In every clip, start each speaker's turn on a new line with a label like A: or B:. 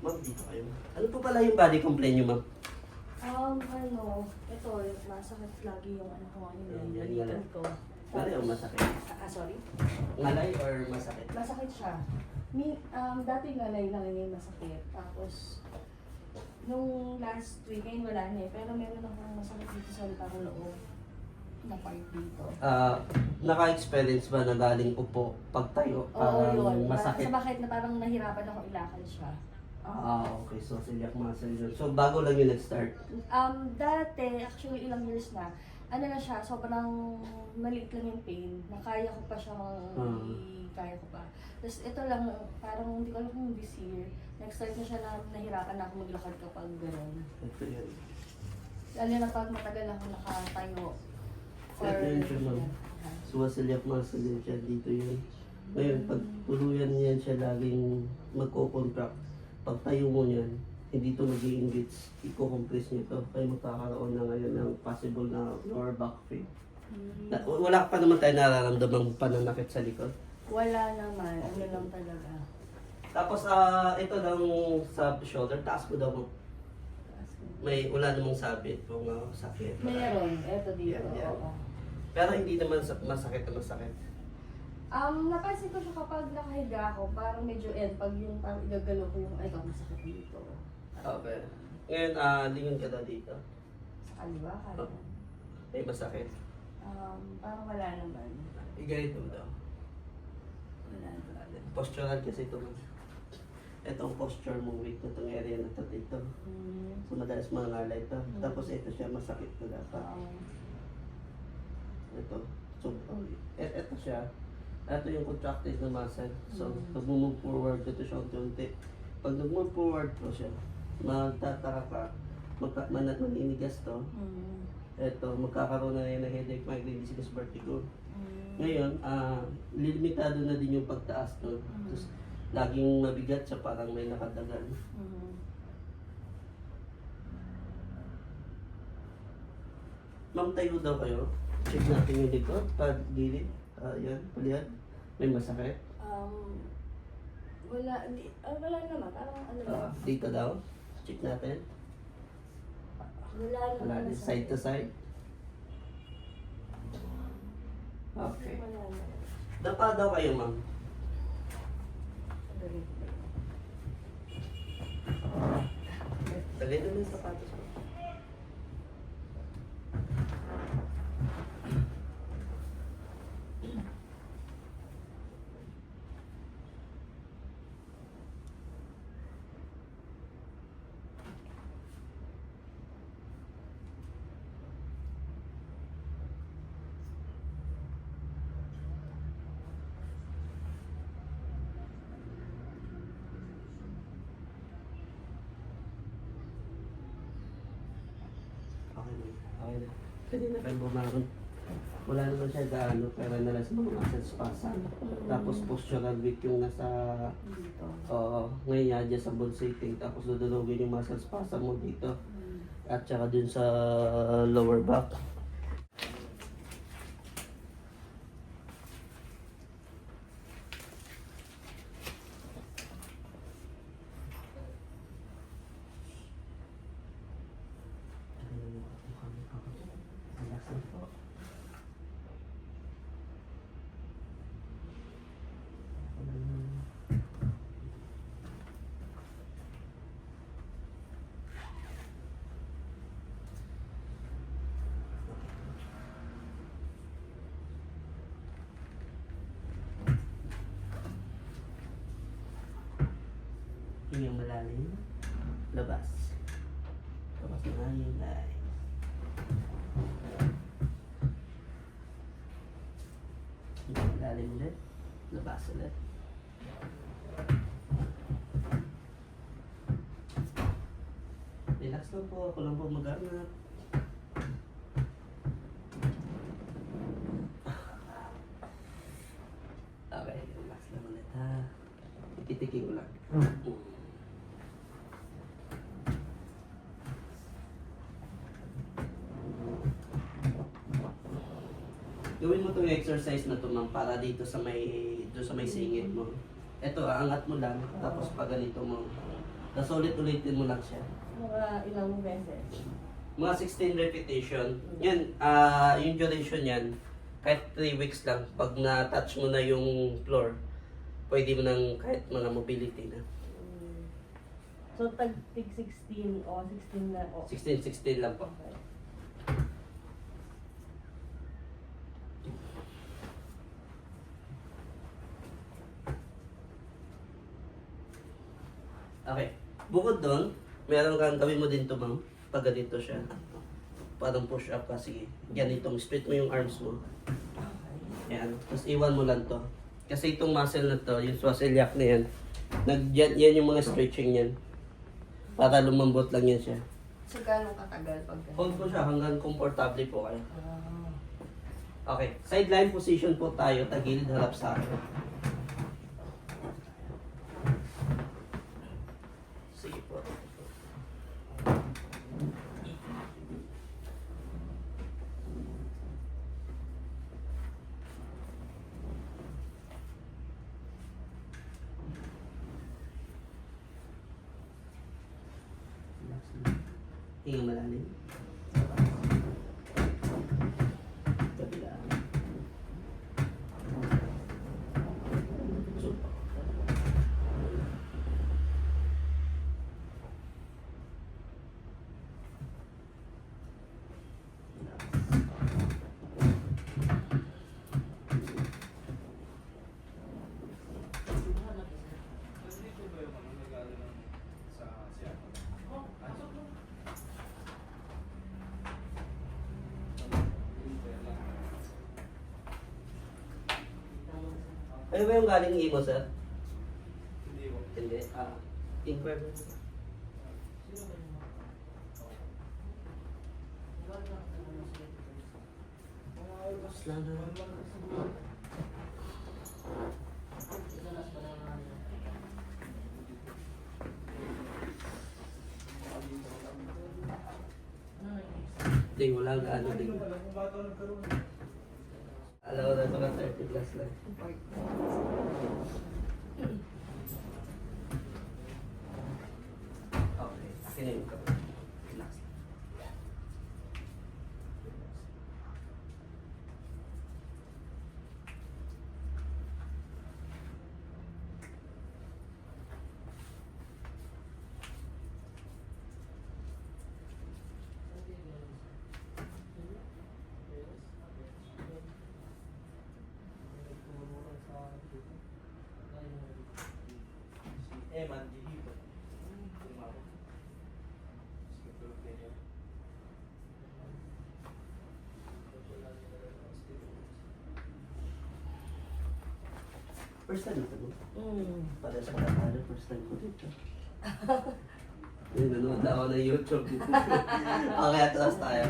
A: Ma'am, dito kayo. Ano po pala yung body complaint nyo, ma'am?
B: Um, ano, ito, masakit lagi yung ano ko
A: Yan,
B: yung
A: yan,
B: balikan
A: yan.
B: ko.
A: Ngalay o masakit?
B: Ah, sorry?
A: Ngalay or masakit?
B: Masakit siya. Mi, um, dati ngalay lang ngayon masakit. Tapos, nung last week, ngayon wala na eh. Pero meron akong masakit dito sa likang loob. Na part dito.
A: Ah, naka-experience ba na galing upo pagtayo?
B: Oo,
A: Parang
B: yun.
A: masakit?
B: Sa bakit na parang nahirapan ako ilakad siya.
A: Ah, okay. So, celiac muscle yun. So, bago lang yung nag-start.
B: Um, dati, actually ilang years na, ano na siya, sobrang maliit lang yung pain, na kaya ko pa siyang,
A: Hmm.
B: kaya ko pa. Tapos ito lang, parang hindi ko alam kung this year, nag-start na siya na nahirapan na ako maglakad kapag gano'n.
A: Ito yan.
B: Lalo na pag matagal ako nakatayo.
A: Ito yun siya, ma'am. So, celiac muscle yun siya. Dito yun. Ngayon, pag tuluyan niyan siya laging magko-contract, pag tayo mo niyan, hindi to mag engage i-compress niyo to. Kaya magkakaroon na ngayon ng possible na lower back pain.
B: Hmm.
A: Na, wala pa naman tayo nararamdaman pananakit sa likod.
B: Wala naman, ano lang talaga.
A: Tapos, ah ito lang sa shoulder, taas mo daw. May wala namang sabit kung ah, sakit.
B: Meron, eto dito.
A: Yan, yan.
B: oo.
A: Pero hindi naman sa- masakit na masakit.
B: Um, napansin ko siya kapag nakahiga ako, parang medyo end, pag yung parang igagalaw ko yung, ay, ito, masakit dito.
A: Okay. Ngayon, ah lingon ka daw dito.
B: Sa kaliwa, kanan.
A: May masakit.
B: Um, parang wala naman.
A: Iganito daw.
B: Wala naman.
A: Postural kasi ito. ma'am. Ito ang posture mo, wait na itong area na ito dito.
B: Hmm.
A: So, madalas mangalay ito. Tapos ito siya, masakit na dapat.
B: Um,
A: Ito. So, oh, et- ito siya. Ito yung contracted na muscle. So,
B: Mm.
A: pag move forward, ito siya unti-unti. Pag nag-move forward po siya, magtataka ka, magka, man, maninigas to.
B: hmm.
A: Ito, magkakaroon na yan ng headache, migraine, dizziness, vertigo.
B: Hmm.
A: Ngayon, ah limitado na din yung pagtaas to.
B: Mm.
A: Tapos, laging mabigat siya, parang may nakadagan.
B: Hmm.
A: Ma'am, tayo daw kayo. Check natin yung likod, pag gilid. Ah, yan, palihan. May masakit.
B: Um, wala, di, ah, wala naman, parang ano
A: Ah,
B: lang.
A: dito daw. Check natin.
B: Wala naman.
A: Wala din. Side to side. Okay.
B: Wala naman.
A: Dapa daw kayo, ma'am. Dali na yung sapatos mo. Okay na. Okay na. Pwede na kayo bumaron. Wala naman siya gaano, pero nalas mga muscle spasm. Tapos postural weak yung nasa,
B: Dito.
A: oo, ngayon yan dyan sa pulsating. Tapos dudulogin yung muscle spasm mo dito. At saka dun sa lower back. Relax lang po. Yun yung malalim. Labas. Labas na yung guys. Yung malalim ulit. Labas ulit. Relax lang po. Ako lang po mag-anak. Okay, relax lang ulit ha. Ititikin ko lang. Exercise na to ma'am para dito sa may doon sa may singit mo. Ito, angat mo lang tapos pag ganito mo Tapos ulit-ulitin mo lang siya.
B: Mga ilang beses.
A: Mga 16 repetition. Yan, ah yung duration yan, kahit 3 weeks lang, pag na-touch mo na yung floor, pwede mo nang kahit mga mobility na.
B: Mm. So, tag tig 16 o 16 na o.
A: 16, 16 lang po.
B: Okay.
A: Okay. Bukod doon, meron kang gawin mo din to ma'am. Pag ganito siya. Parang push up ka. Sige. Ganitong split mo yung arms mo. Yan. Tapos iwan mo lang to. Kasi itong muscle na to, yung iliac na yan, nag, yan, yan yung mga stretching yan. Para lumambot lang yan siya.
B: So, gano'ng katagal pag
A: Hold ko siya hanggang komportable po kayo.
B: Ah.
A: Okay. Sideline position po tayo. Tagilid harap sa akin. Sige po. Hinga malalim. Ano ba yung galing imo, sir?
C: Hindi ko.
A: Hindi. Ah, inquire. Slana. Hindi, wala ka ano din. Ko na na 30 plus lang. Okay, akin na yung kamay. Relax lang.
C: Si Eman, dihito. Tumawag. Sige, tulog din yun.
A: First time ito?
B: Mm.
A: Para sa kakala, first time ko dito. Yung nanood ako ng YouTube. okay, atras tayo.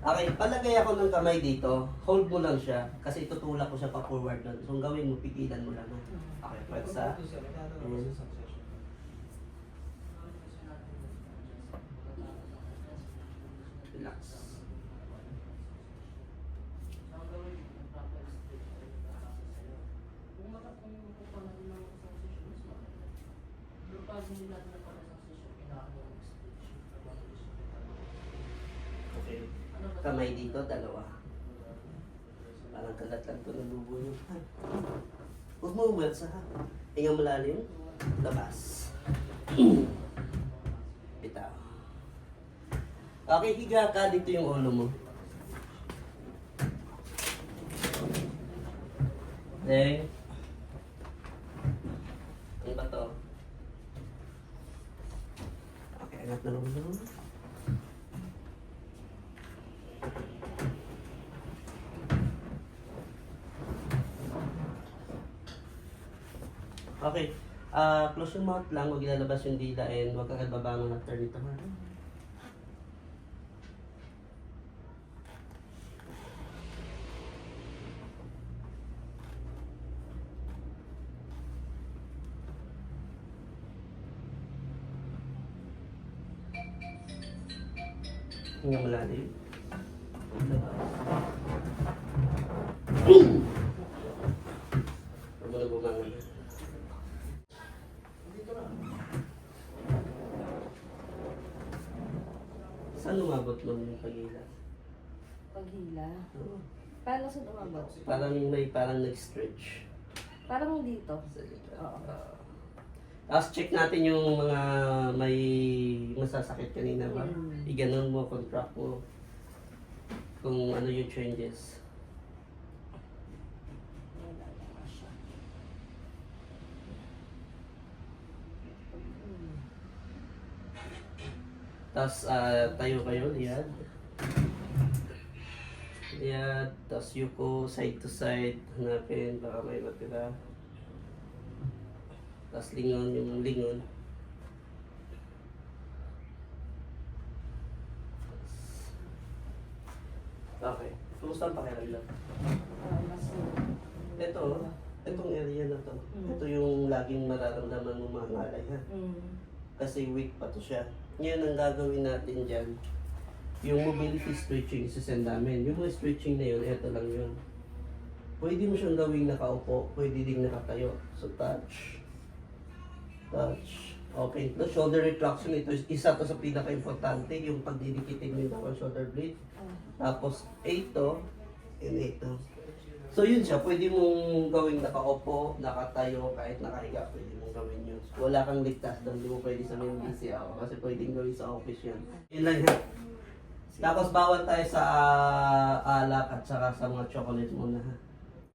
A: Okay, palagay ako ng kamay dito. Hold mo lang siya. Kasi itutulak ko siya pa forward doon. So, gawin mo, pigilan mo lang. Okay, pwede sa...
C: Session.
A: Relax.
B: Kung makapagod ko pa natin ng isang session, mas maganda. Pero pag hindi natin na pala isang session, kailangan mo mag-speech.
A: Okay. Kamay dito, dalawa. Parang kalat lang ito ng lubo niyo. Huwag mo umalsa ha. Hinga malalim. Labas. Bitaw. Okay, higa ka. Dito yung ulo mo. Then, ano ba to? Okay, angat na lang ulo. Ah, close yung mouth lang, huwag ilalabas yung dila and huwag kang babangon after nito ha. Hinga malalim. Huwag mo na bumangon.
C: Dito na.
A: Saan umabot nun yung pagila?
B: Paghila.
A: Oo.
B: Paano sa umabot?
A: Parang may parang nag-stretch.
B: Parang dito. Oo.
A: Uh, tapos check natin yung mga may masasakit kanina ba?
B: Mm.
A: Iganon mo, contract mo. Kung ano yung changes.
B: Wala na siya.
A: Tapos ah, tayo kayo, liyad. Liyad, tapos yuko, side to side. Hanapin, baka may matira. Tapos lingon, yung lingon. Okay. Kumusta ang pakiramdam?
B: Ah, mas
A: Ito, itong area na to.
B: Mm.
A: Ito yung laging mararamdaman mo mga ngalay ha.
B: Mm.
A: Kasi weak pa to siya. Ngayon ang gagawin natin dyan, yung mobility stretching susend namin. Yung stretching na yun, eto lang yun. Pwede mo siyang gawing nakaupo, pwede ding nakatayo. So touch, touch. Okay, the shoulder retraction, ito is- isa to sa pinaka-importante, yung pagdidikitin mo yung dalawang shoulder blade. Tapos, ito, and ito. So yun siya, pwede mong gawing nakaupo, nakatayo, kahit nakahiga, pwede mong gawin yun. Wala kang ligtas doon, hindi mo pwede sabihin busy ako kasi pwedeng gawin sa office yun. Yun lang yan. Tapos bawal tayo sa ah, alak at saka sa mga chocolate muna ha.